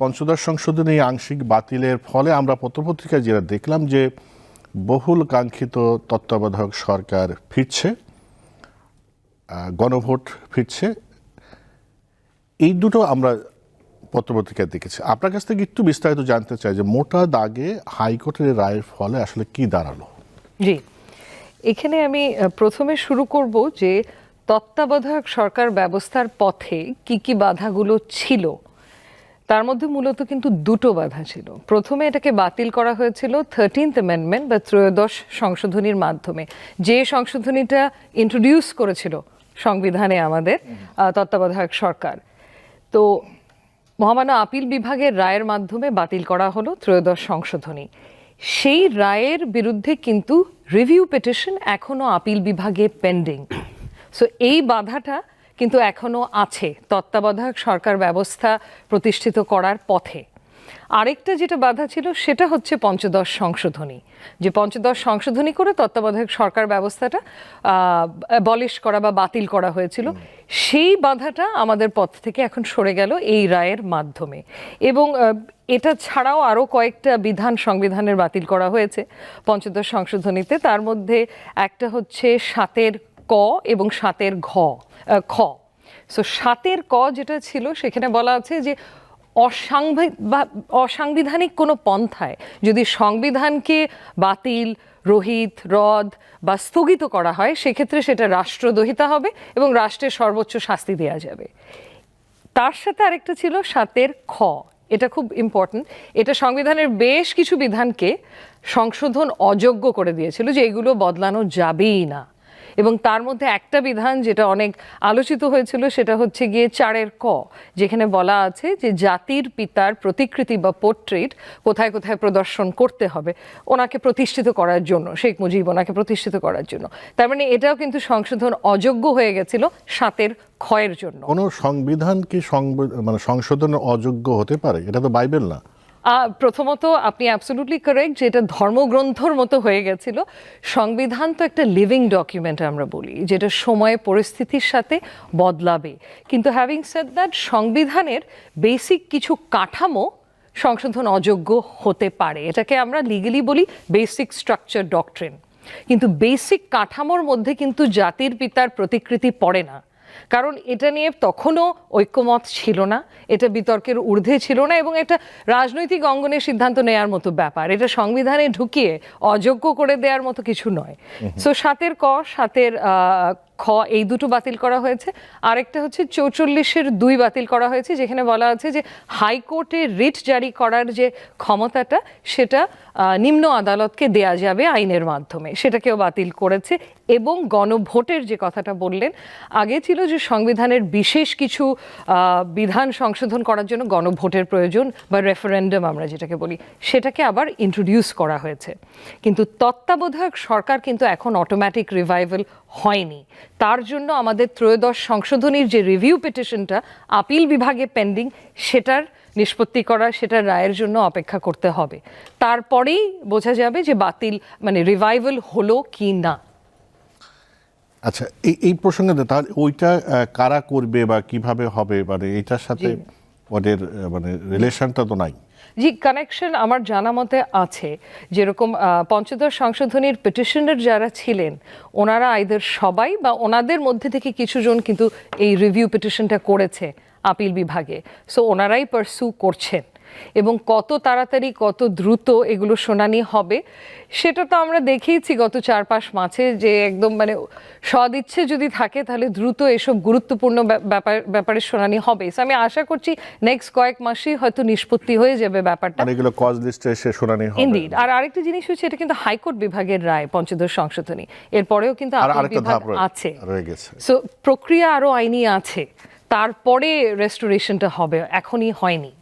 পঞ্চদশ সংশোধনী আংশিক বাতিলের ফলে আমরা পত্রপত্রিকায় যেটা দেখলাম যে বহুল কাঙ্ক্ষিত তত্ত্বাবধায়ক সরকার ফিরছে গণভোট ফিরছে। এই দুটো আমরা পত্রপত্রিকায় দেখেছি। আপনার কাছ থেকে একটু বিস্তারিত জানতে চাই যে মোটা দাগে হাইকোর্টের রায়ের ফলে আসলে কি দাঁড়াল? জি। এখানে আমি প্রথমে শুরু করব যে তত্ত্বাবধায়ক সরকার ব্যবস্থার পথে কি কি বাধাগুলো ছিল তার মধ্যে মূলত কিন্তু দুটো বাধা ছিল। প্রথমে এটাকে বাতিল করা হয়েছিল থার্টিন্থ অ্যামেন্ডমেন্ট বা ত্রয়োদশ সংশোধনীর মাধ্যমে। যে সংশোধনীটা ইন্ট্রোডিউস করেছিল সংবিধানে আমাদের তত্ত্বাবধায়ক সরকার। তো মহামান্য আপিল বিভাগের রায়ের মাধ্যমে বাতিল করা হলো ত্রয়োদশ সংশোধনী। সেই রায়ের বিরুদ্ধে কিন্তু রিভিউ পিটিশন এখনও আপিল বিভাগে পেন্ডিং সো এই বাধাটা কিন্তু এখনও আছে তত্ত্বাবধায়ক সরকার ব্যবস্থা প্রতিষ্ঠিত করার পথে। আরেকটা যেটা বাধা ছিল সেটা হচ্ছে পঞ্চদশ সংশোধনী। যে পঞ্চদশ সংশোধনী করে তত্ত্বাবধায়ক সরকার ব্যবস্থাটা বলিশ করা বা বাতিল করা হয়েছিল। সেই বাধাটা আমাদের পথ থেকে এখন সরে গেল এই রায়ের মাধ্যমে। এবং এটা ছাড়াও আরও কয়েকটা বিধান সংবিধানের বাতিল করা হয়েছে পঞ্চদশ সংশোধনীতে। তার মধ্যে একটা হচ্ছে সাতের ক এবং সাতের ঘ খ। সো সাতের ক যেটা ছিল, সেখানে বলা আছে যে অসাংবিধানিক কোনো পন্থায় যদি সংবিধানকে বাতিল, রোহিত, রদ বা স্থগিত করা হয়, সেক্ষেত্রে সেটা রাষ্ট্রদ্রোহিতা হবে এবং রাষ্ট্রের সর্বোচ্চ শাস্তি দেওয়া যাবে। তার সাথে আরেকটা ছিল সাতের খ। এটা খুব ইম্পর্ট্যান্ট এটা সংবিধানের বেশ কিছু বিধানকে সংশোধন অযোগ্য করে দিয়েছিল যে এগুলো বদলানো যাবেই না। এবং তার মধ্যে একটা বিধান যেটা অনেক আলোচিত হয়েছিল, সেটা হচ্ছে গিয়ে চারের ক, যেখানে বলা আছে যে জাতির পিতার প্রতিকৃতি বা পোর্ট্রেট কোথায় কোথায় প্রদর্শন করতে হবে ওনাকে প্রতিষ্ঠিত করার জন্য, শেখ মুজিব ওনাকে প্রতিষ্ঠিত করার জন্য। তার মানে এটাও কিন্তু সংশোধন অযোগ্য হয়ে গেছিল সাতের ক্ষয়ের জন্য। কোনো সংবিধান কি মানে সংশোধনের অযোগ্য হতে পারে? এটা তো বাইবেল না। প্রথমত আপনি অ্যাবসলুটলি কারেক্ট যে এটা ধর্মগ্রন্থর মতো হয়ে গেছিল। সংবিধান তো একটা লিভিং ডকুমেন্ট আমরা বলি, যেটা সময়ে পরিস্থিতির সাথে বদলাবে। কিন্তু হ্যাভিং সেড দ্যাট সংবিধানের বেসিক কিছু কাঠামো সংশোধন অযোগ্য হতে পারে। এটাকে আমরা লিগেলি বলি বেসিক স্ট্রাকচার ডকট্রিন কিন্তু বেসিক কাঠামোর মধ্যে কিন্তু জাতির পিতার প্রতিকৃতি পড়ে না। কারণ এটা নিয়ে তখনও ঐক্যমত ছিল না এটা বিতর্কের ঊর্ধ্বে ছিল না এবং এটা রাজনৈতিক অঙ্গনে সিদ্ধান্ত নেয়ার মতো ব্যাপার। এটা সংবিধানে ঢুকিয়ে অযোগ্য করে দেওয়ার মতো কিছু নয়। সো সাতের ক সাতের আহ, খ, এই দুটো বাতিল করা হয়েছে। আরেকটা হচ্ছে চৌচল্লিশের দুই বাতিল করা হয়েছে, যেখানে বলা আছে যে হাইকোর্টে রিট জারি করার যে ক্ষমতাটা, সেটা নিম্ন আদালতকে দেয়া যাবে আইনের মাধ্যমে। সেটাকেও বাতিল করেছে এবং গণভোটের যে কথাটা বললেন, আগে ছিল যে সংবিধানের বিশেষ কিছু বিধান সংশোধন করার জন্য গণভোটের প্রয়োজন বা রেফারেন্ডাম আমরা যেটাকে বলি, সেটাকে আবার ইন্ট্রোডিউস করা হয়েছে। কিন্তু তত্ত্বাবধায়ক সরকার কিন্তু এখন অটোমেটিক রিভাইভাল হয়নি। তার জন্য আমাদের ত্রয়োদশ সংশোধনীর যে রিভিউ পিটিশনটা আপিল বিভাগে পেন্ডিং সেটার নিষ্পত্তি করা সেটার রায়ের জন্য অপেক্ষা করতে হবে। তারপরেই বোঝা যাবে যে বাতিল মানে রিভাইভাল হলো কি না। আচ্ছা এই এই প্রসঙ্গে তো তাহলে ওইটা কারা করবে বা কীভাবে হবে মানে এটার সাথে ওদের মানে রিলেশনটা তো নাই। জি কানেকশন আমার জানা মতে আছে। যেরকম পঞ্চদশ সংশোধনীর পিটিশনার যারা ছিলেন, ওনারা আইদের সবাই বা ওনাদের মধ্যে থেকে কিছুজন কিন্তু এই রিভিউ পিটিশনটা করেছে আপিল বিভাগে। সো ওনারাই পারসু করছেন। এবং কত তাড়াতাড়ি কত দ্রুত এগুলো শুনানি হবে সেটা তো আমরা দেখেইছি গত চার পাঁচ মাসে যে একদম মানে সদিচ্ছে যদি থাকে তাহলে দ্রুত এসব গুরুত্বপূর্ণ ব্যাপার ব্যাপারে শুনানি হবে। আমি আশা করছি নেক্সট কয়েক মাসেই হয়তো নিষ্পত্তি হয়ে যাবে ব্যাপারটা। এগুলো কজ লিস্টে এসে শুনানি হবে। ইন্ডিড আর আরেকটা জিনিস হচ্ছে এটা কিন্তু হাইকোর্ট বিভাগের রায় পঞ্চদশ সংশোধনী। এরপরেও কিন্তু আছে। সো প্রক্রিয়া আরও আইনি আছে। তারপরে রেস্টোরেশনটা হবে। এখনই হয়নি।